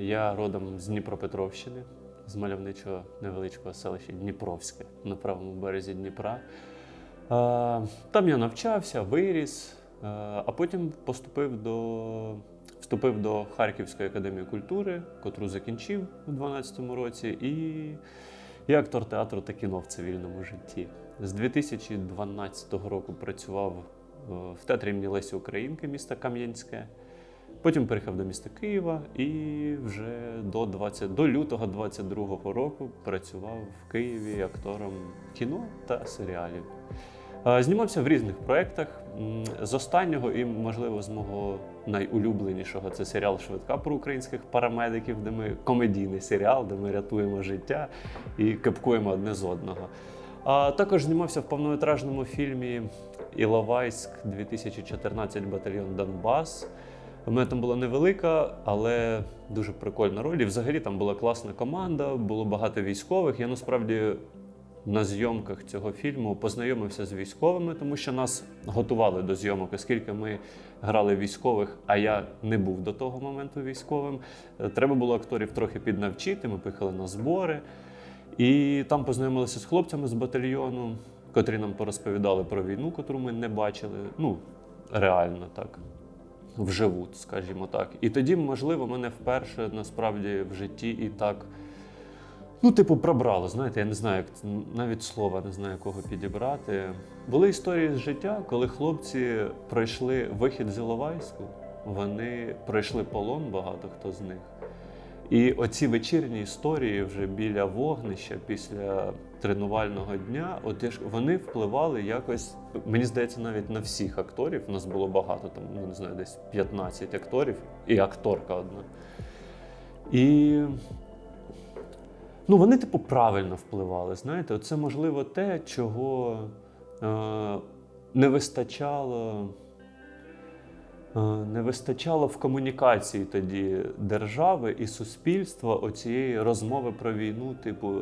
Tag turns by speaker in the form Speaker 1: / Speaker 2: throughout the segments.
Speaker 1: Я родом з Дніпропетровщини, з мальовничого невеличкого селища Дніпровське на правому березі Дніпра. Там я навчався, виріс, а потім поступив до, вступив до Харківської академії культури, котру закінчив у 2012 році, і я актор театру та кіно в цивільному житті. З 2012 року працював е, в театрі імені Лесі Українки міста Кам'янське. Потім переїхав до міста Києва і вже до, 20, до лютого 22-го року працював в Києві актором кіно та серіалів. Знімався в різних проєктах. З останнього і, можливо, з мого найулюбленішого це серіал Швидка про українських парамедиків, де ми комедійний серіал, де ми рятуємо життя і кепкуємо одне з одного. А також знімався в повнометражному фільмі Іловайськ 2014 батальйон Донбас. У мене там була невелика, але дуже прикольна роль. І взагалі там була класна команда, було багато військових. Я насправді на зйомках цього фільму познайомився з військовими, тому що нас готували до зйомок, оскільки ми грали військових, а я не був до того моменту військовим. Е, Треба було акторів трохи піднавчити. Ми поїхали на збори. І там познайомилися з хлопцями з батальйону, котрі нам порозповідали про війну, котру ми не бачили. Ну, реально так. Вживу, скажімо так. І тоді, можливо, мене вперше насправді в житті і так. Ну, типу, пробрало, знаєте, я не знаю, як навіть слова не знаю, кого підібрати. Були історії з життя, коли хлопці пройшли вихід з Іловайську, вони пройшли полон, багато хто з них. І оці вечірні історії вже біля вогнища, після тренувального дня, от я ж- вони впливали якось, мені здається, навіть на всіх акторів. У нас було багато, там, ну не знаю, десь 15 акторів і акторка одна. І ну, вони, типу, правильно впливали. Знаєте, це можливо те, чого е, не вистачало. Е, Не вистачало в комунікації тоді держави і суспільства оцієї розмови про війну, типу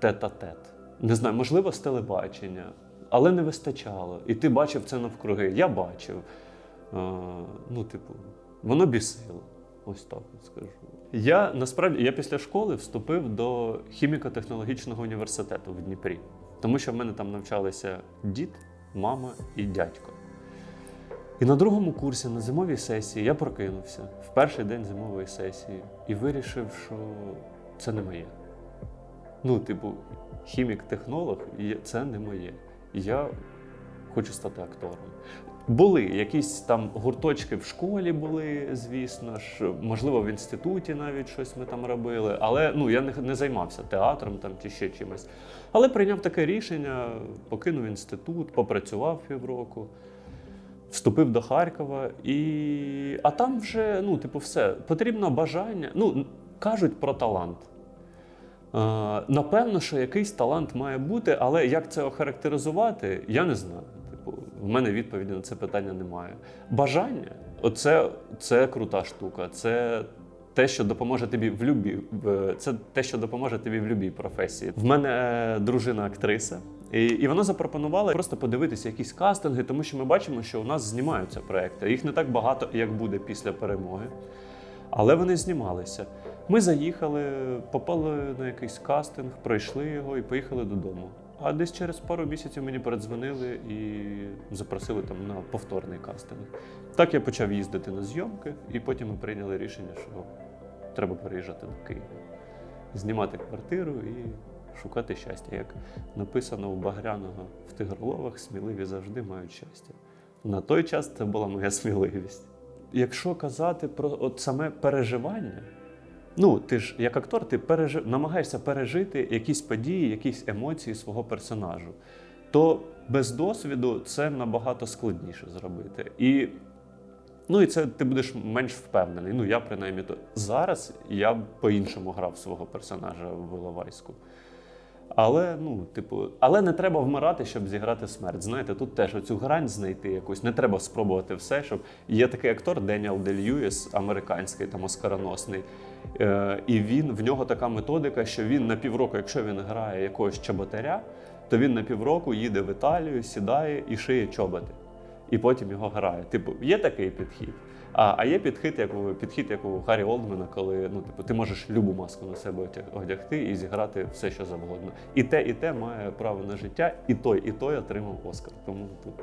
Speaker 1: тет-а-тет. Не знаю, можливо, з телебачення, але не вистачало. І ти бачив це навкруги. Я бачив. Е, Ну, типу, воно бісило. Ось так от скажу. Я насправді я після школи вступив до хіміко-технологічного університету в Дніпрі, тому що в мене там навчалися дід, мама і дядько. І на другому курсі на зимовій сесії я прокинувся в перший день зимової сесії і вирішив, що це не моє. Ну, типу, хімік-технолог це не моє. Я хочу стати актором. Були якісь там гурточки в школі були, звісно ж, можливо, в інституті навіть щось ми там робили, але ну я не, не займався театром там чи ще чимось. Але прийняв таке рішення, покинув інститут, попрацював півроку вступив до Харкова, і... а там вже, ну, типу, все. Потрібно бажання. Ну, кажуть про талант. Напевно, що якийсь талант має бути, але як це охарактеризувати, я не знаю. Типу, в мене відповіді на це питання немає. Бажання оце це крута штука. Це те, що допоможе тобі в любі, це те, що допоможе тобі в любій професії. В мене е, дружина актриса, і, і вона запропонувала просто подивитися якісь кастинги, тому що ми бачимо, що у нас знімаються проекти. Їх не так багато, як буде після перемоги. Але вони знімалися. Ми заїхали, попали на якийсь кастинг, пройшли його і поїхали додому. А десь через пару місяців мені передзвонили і запросили там на повторний кастинг. Так я почав їздити на зйомки, і потім ми прийняли рішення, що треба переїжджати до Києва, знімати квартиру і шукати щастя. Як написано у Багряного в Тигроловах, сміливі завжди мають щастя. На той час це була моя сміливість. Якщо казати про от саме переживання, ну ти ж як актор, ти переж... намагаєшся пережити якісь події, якісь емоції свого персонажу, то без досвіду це набагато складніше зробити. І Ну і це ти будеш менш впевнений. Ну я принаймні то зараз я б по-іншому грав свого персонажа в Іловайську. Але ну, типу, але не треба вмирати, щоб зіграти смерть. Знаєте, тут теж оцю грань знайти якусь. Не треба спробувати все, щоб є такий актор Деніел Дель Льюіс, американський там оскароносний. Е, і він в нього така методика, що він на півроку, якщо він грає якогось чоботаря, то він на півроку їде в Італію, сідає і шиє чоботи. і потім його грає. Типу, є такий підхід. А, а є підхід, як у підхід, як у Харі Олдмена, коли ну, типу, ти можеш любу маску на себе одягти і зіграти все, що завгодно. І те, і те має право на життя, і той, і той отримав Оскар. Тому тут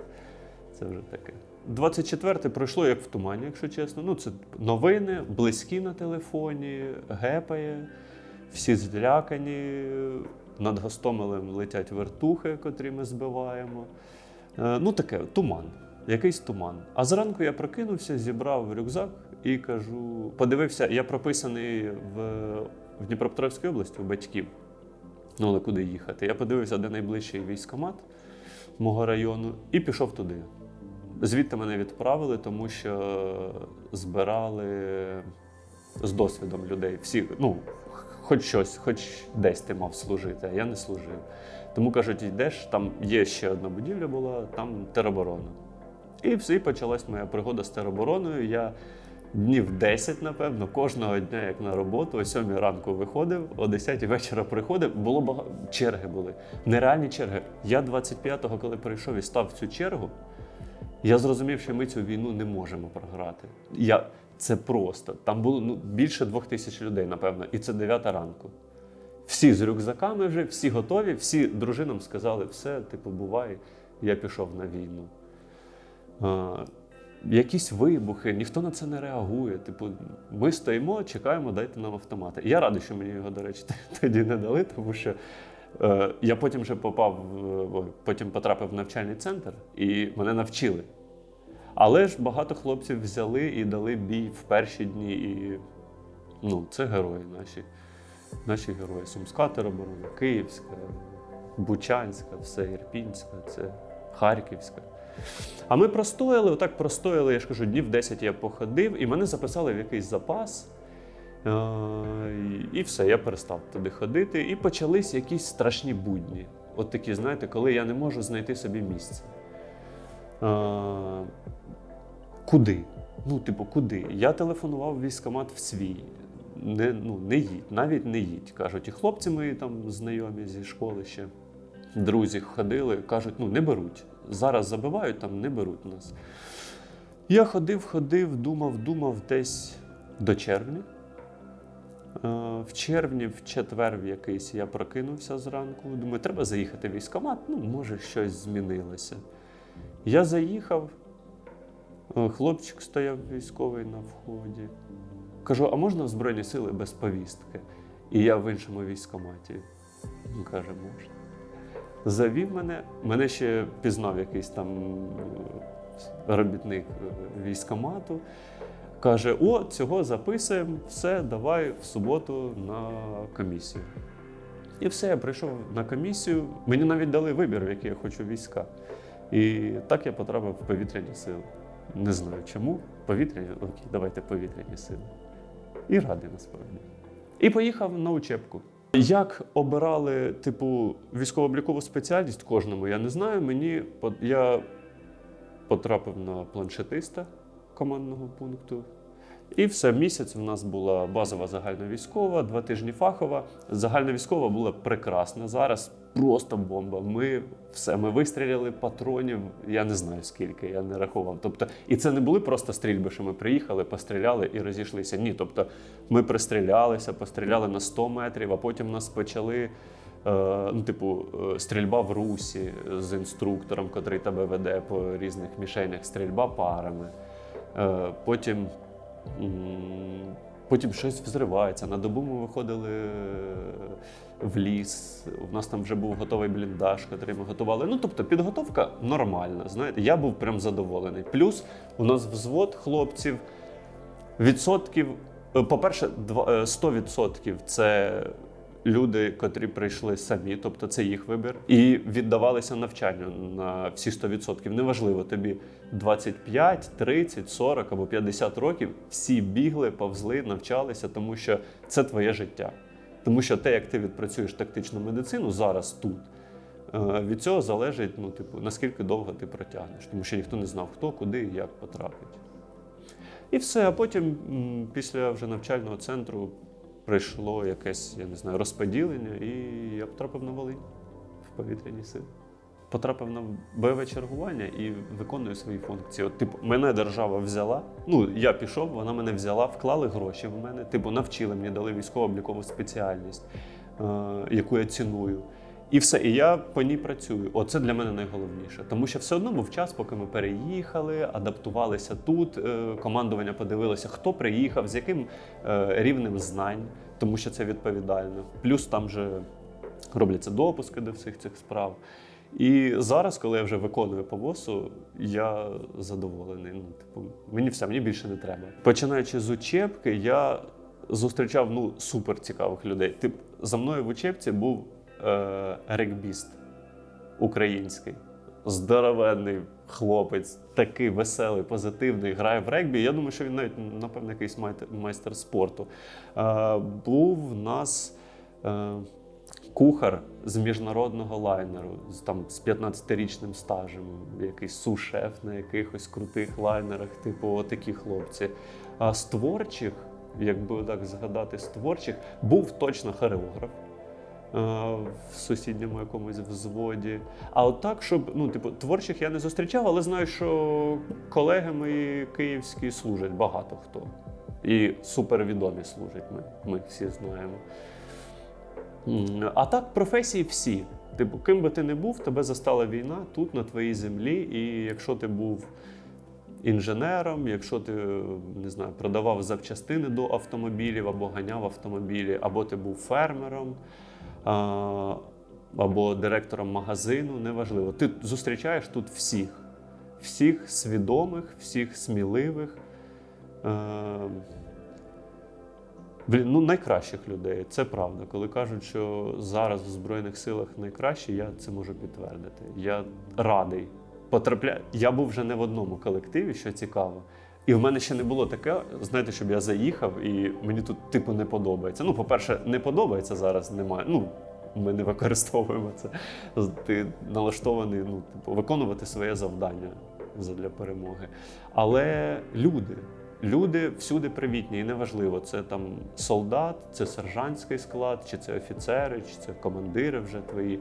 Speaker 1: це вже таке. 24 пройшло як в тумані, якщо чесно. Ну, це новини, близькі на телефоні, гепає, всі злякані. Над Гостомелем летять вертухи, котрі ми збиваємо. Е, ну, таке, туман. Якийсь туман. А зранку я прокинувся, зібрав рюкзак і кажу: подивився, я прописаний в, в Дніпропетровській області у батьків. Ну, але куди їхати? Я подивився, де найближчий військкомат мого району, і пішов туди. Звідти мене відправили, тому що збирали з досвідом людей. Всі, ну, хоч щось, хоч десь ти мав служити, а я не служив. Тому кажуть, йдеш, там є ще одна будівля була, там тероборона. І все, і почалась моя пригода з теробороною. Я днів 10, напевно, кожного дня, як на роботу, о 7 ранку виходив, о 10 вечора приходив. Було багато черги були. Нереальні черги. Я 25-го, коли прийшов і став в цю чергу, я зрозумів, що ми цю війну не можемо програти. Я, це просто. Там було ну, більше двох тисяч людей, напевно, і це 9 ранку. Всі з рюкзаками вже, всі готові, всі дружинам сказали, все, типу, бувай, я пішов на війну. Якісь вибухи, ніхто на це не реагує. Типу, ми стоїмо, чекаємо, дайте нам автомати. І я радий, що мені його, до речі, тоді не дали, тому що е, я потім вже попав, потім потрапив в навчальний центр і мене навчили. Але ж багато хлопців взяли і дали бій в перші дні. І ну, це герої наші. Наші герої. Сумська тероборона, Київська, Бучанська, все, Ірпінська, це Харківська. А ми простояли, отак простояли, я ж кажу, днів 10 я походив, і мене записали в якийсь запас. Е, і- все, я перестав туди ходити. І почались якісь страшні будні. От такі, знаєте, коли я не можу знайти собі місце. Е, Куди? Ну, типу, куди? Я телефонував в військкомат в свій. Не, ну, не їдь, навіть не їдь. Кажуть, і хлопці мої там знайомі зі школи ще, друзі ходили, кажуть, ну не беруть. Зараз забивають, там не беруть нас. Я ходив, ходив, думав, думав десь до червня. Е, В червні, в четвер якийсь я прокинувся зранку. Думаю, треба заїхати в військкомат, ну, може, щось змінилося. Я заїхав, е, хлопчик стояв військовий на вході. Кажу, а можна в Збройні сили без повістки? І я в іншому військкоматі. Він каже, можна. Завів мене, мене ще пізнав якийсь там робітник військкомату. Каже: о, цього записуємо, все, давай в суботу на комісію. І все, я прийшов на комісію. Мені навіть дали вибір, в який я хочу війська. І так я потрапив в повітряні сили. Не знаю чому. Повітряні, окей, давайте повітряні сили. І радий насправді. І поїхав на учебку. Як обирали, типу, військово-облікову спеціальність кожному, я не знаю. Мені я потрапив на планшетиста командного пункту. І все, місяць в нас була базова загальновійськова, два тижні фахова. Загальновійськова була прекрасна. Зараз просто бомба. Ми все, ми вистріляли патронів, я не знаю скільки, я не рахував. Тобто, і це не були просто стрільби, що ми приїхали, постріляли і розійшлися. Ні, тобто ми пристрілялися, постріляли на 100 метрів, а потім нас почали. е, Ну, типу, е, стрільба в русі з інструктором, котрий тебе веде по різних мішенях, стрільба парами. Е, Потім, потім щось взривається. На добу ми виходили е, в ліс. У нас там вже був готовий бліндаж, який ми готували. Ну, тобто, підготовка нормальна. Знаєте, я був прям задоволений. Плюс у нас взвод хлопців відсотків. е, По-перше, е, 100% це люди, котрі прийшли самі, тобто це їх вибір, і віддавалися навчанню на всі 100%. Неважливо, тобі 25, 30, 40 або 50 років. Всі бігли, повзли, навчалися, тому що це твоє життя. Тому що те, як ти відпрацюєш тактичну медицину зараз тут, е, від цього залежить, ну, типу, наскільки довго ти протягнеш, тому що ніхто не знав, хто, куди і як потрапить. І все, а потім, після вже навчального центру, прийшло якесь, я не знаю, розподілення, і я потрапив на Волинь в повітряні сили. потрапив на бойове чергування і виконую свої функції. От, типу, мене держава взяла. Ну, я пішов, вона мене взяла, вклали гроші в мене. Типу, навчили мені, дали військово-облікову спеціальність, е, яку я ціную. І все, і я по ній працюю. Оце для мене найголовніше. Тому що все одно був час, поки ми переїхали, адаптувалися тут. е, Командування подивилося, хто приїхав, з яким е, рівнем знань, тому що це відповідально. Плюс там же робляться допуски до всіх цих справ. І зараз, коли я вже виконую по ВОСу, я задоволений. Ну, типу, мені все, мені більше не треба. Починаючи з учебки, я зустрічав ну, супер цікавих людей. Тип, за мною в учебці був е, регбіст український, здоровенний хлопець, такий веселий, позитивний, грає в регбі. Я думаю, що він навіть, напевно, якийсь майстер, спорту. Е, був в нас. Е, кухар з міжнародного лайнеру, з там з 15-річним стажем, якийсь су-шеф на якихось крутих лайнерах, типу такі хлопці. А з творчих, якби так згадати, з творчих, був точно хореограф. Е, В сусідньому якомусь взводі. А от так, щоб ну, типу, творчих я не зустрічав, але знаю, що колеги мої київські служать багато хто. І супервідомі служать. Ми, ми всі знаємо. А так, професії всі. Типу, ким би ти не був, тебе застала війна тут, на твоїй землі. І якщо ти був інженером, якщо ти не знаю, продавав запчастини до автомобілів або ганяв автомобілі, або ти був фермером, або директором магазину, неважливо. Ти зустрічаєш тут всіх, всіх свідомих, всіх сміливих. Е, Блін, ну найкращих людей, це правда. Коли кажуть, що зараз в Збройних силах найкращі, я це можу підтвердити. Я радий потрапляю. Я був вже не в одному колективі, що цікаво. І в мене ще не було таке, знаєте, щоб я заїхав і мені тут типу не подобається. Ну, по-перше, не подобається зараз, немає. Ну, ми не використовуємо це. Ти налаштований ну, типу, виконувати своє завдання для перемоги. Але люди. Люди всюди привітні, і неважливо, це там солдат, це сержантський склад, чи це офіцери, чи це командири вже твої.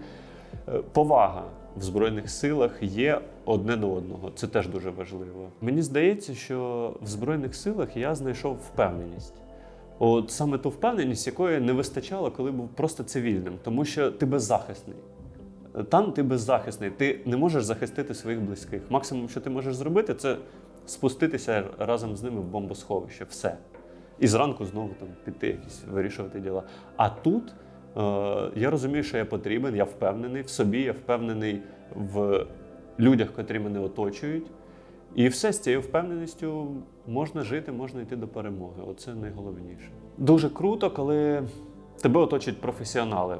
Speaker 1: Е, Повага в Збройних силах є одне до одного. Це теж дуже важливо. Мені здається, що в Збройних силах я знайшов впевненість. От саме ту впевненість, якої не вистачало, коли був просто цивільним, тому що ти беззахисний. Там ти беззахисний, ти не можеш захистити своїх близьких. Максимум, що ти можеш зробити, це спуститися разом з ними в бомбосховище. Все. І зранку знову там піти якісь вирішувати діла. А тут я розумію, що я потрібен, я впевнений в собі, я впевнений в людях, котрі мене оточують. І все з цією впевненістю можна жити, можна йти до перемоги. Оце найголовніше. Дуже круто, коли тебе оточують професіонали.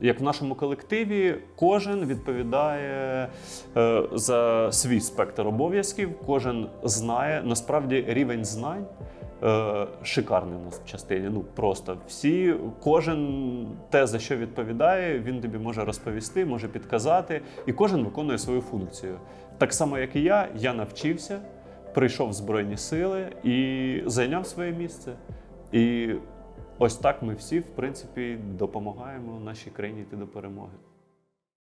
Speaker 1: Як в нашому колективі, кожен відповідає е, за свій спектр обов'язків, кожен знає. Насправді рівень знань е, шикарний у нас в частині. Ну просто всі, кожен те, за що відповідає, він тобі може розповісти, може підказати, і кожен виконує свою функцію. Так само, як і я, я навчився, прийшов в Збройні Сили і зайняв своє місце. І ось так ми всі, в принципі, допомагаємо нашій країні йти до перемоги.